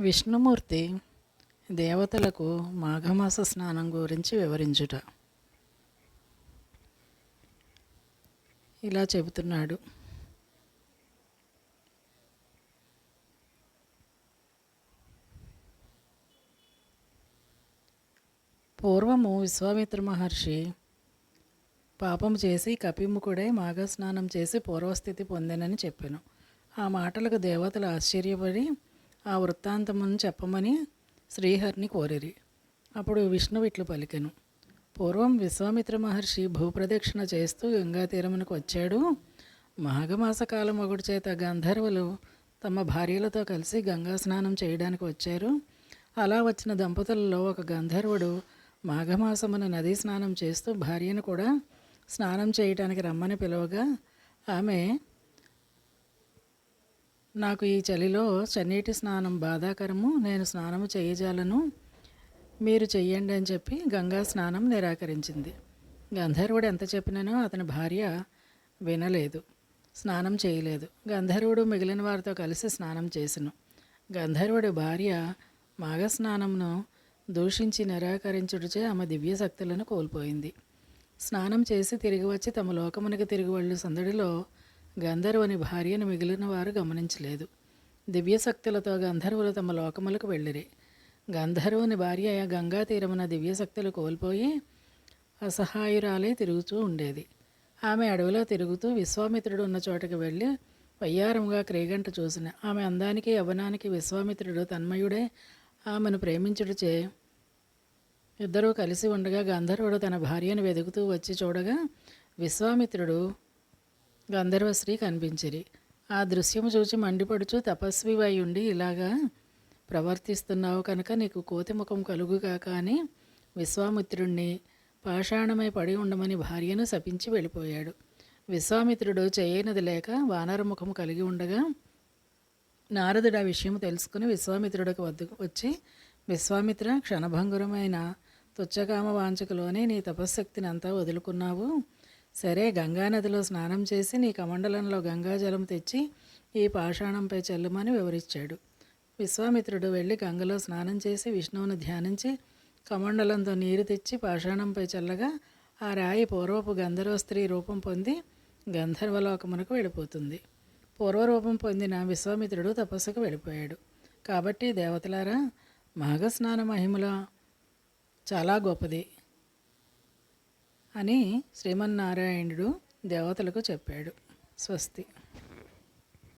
విష్ణుమూర్తి దేవతలకు మాఘమాస స్నానం గురించి వివరించుట. ఇలా చెబుతున్నాడు. పూర్వము విశ్వామిత్ర మహర్షి పాపం చేసి కపిముఖుడై మాఘస్నానం చేసి పూర్వస్థితి పొందెనని చెప్పాను. ఆ మాటలకు దేవతలు ఆశ్చర్యపడి ఆ వృత్తాంతమును చెప్పమని శ్రీహరిని కోరిరి. అప్పుడు విష్ణువు ఇట్లు పలికెను. పూర్వం విశ్వామిత్ర మహర్షి భూప్రదక్షిణ చేస్తూ గంగా తీరమునకు వచ్చాడు. మాఘమాస కాలం ఒకటి చేత గంధర్వులు తమ భార్యలతో కలిసి గంగా స్నానం చేయడానికి వచ్చారు. అలా వచ్చిన దంపతులలో ఒక గంధర్వుడు మాఘమాసమున నదీ స్నానం చేస్తూ భార్యను కూడా స్నానం చేయటానికి రమ్మని పిలవగా ఆమె నాకు ఈ చలిలో చన్నీటి స్నానం బాధాకరము. నేను స్నానము చేయజాలను. మీరు చెయ్యండి అని చెప్పి గంగా స్నానం నిరాకరించింది. గంధర్వుడు ఎంత చెప్పినానో అతని భార్య వినలేదు. స్నానం చేయలేదు. గంధర్వుడు మిగిలిన వారితో కలిసి స్నానం చేసెను. గంధర్వుడి భార్య మాఘస్నానంను దూషించి నిరాకరించుడిచే ఆమె దివ్య శక్తులను కోల్పోయింది. స్నానం చేసి తిరిగి వచ్చి తమ లోకమునికి తిరిగి వెళ్ళు సందడిలో గంధర్వుని భార్యను మిగిలిన వారు గమనించలేదు. దివ్యశక్తులతో గంధర్వులు తమ లోకములకు వెళ్ళిరి. గంధర్వుని భార్య గంగా తీరమున దివ్యశక్తులు కోల్పోయి అసహాయురాలే తిరుగుతూ ఉండేది. ఆమె అడవిలో తిరుగుతూ విశ్వామిత్రుడు ఉన్న చోటకి వెళ్ళి వయ్యారముగా క్రీగంట చూసిన ఆమె అందానికి యవనానికి విశ్వామిత్రుడు తన్మయుడే ఆమెను ప్రేమించుడుచే ఇద్దరూ కలిసి ఉండగా గంధర్వుడు తన భార్యను వెతుకుతూ వచ్చి చూడగా విశ్వామిత్రుడు గంధర్వశ్రీ కనిపించిరి. ఆ దృశ్యము చూచి మండిపడుచు తపస్వివై ఉండి ఇలాగా ప్రవర్తిస్తున్నావు కనుక నీకు కోతి ముఖం కలుగుగాక అని విశ్వామిత్రుణ్ణి పాషాణమై పడి ఉండమని భార్యను శపించి వెళ్ళిపోయాడు. విశ్వామిత్రుడు చేయనది లేక వానర కలిగి ఉండగా నారదుడు ఆ విషయం తెలుసుకుని విశ్వామిత్రుడికి వద్దకు వచ్చి విశ్వామిత్ర క్షణభంగురమైన తుచ్చకామ వాంచకులోనే నీ తపశ్శక్తిని అంతా వదులుకున్నావు? సరే గంగానదిలో స్నానం చేసి నీ కమండలంలో గంగాజలం తెచ్చి ఈ పాషాణంపై చల్లుమని వివరించాడు. విశ్వామిత్రుడు వెళ్ళి గంగలో స్నానం చేసి విష్ణువును ధ్యానించి కమండలంతో నీరు తెచ్చి పాషాణంపై చల్లగా ఆ రాయి పూర్వపు గంధర్వ స్త్రీ రూపం పొంది గంధర్వలోకమునకు వెళ్ళిపోతుంది. పూర్వరూపం పొందిన విశ్వామిత్రుడు తపస్సుకు వెళ్ళిపోయాడు. కాబట్టి దేవతలారా మాఘస్నాన మహిమల చాలా గొప్పది. అని శ్రీమన్నారాయణుడు దేవతలకు చెప్పాడు. స్వస్తి.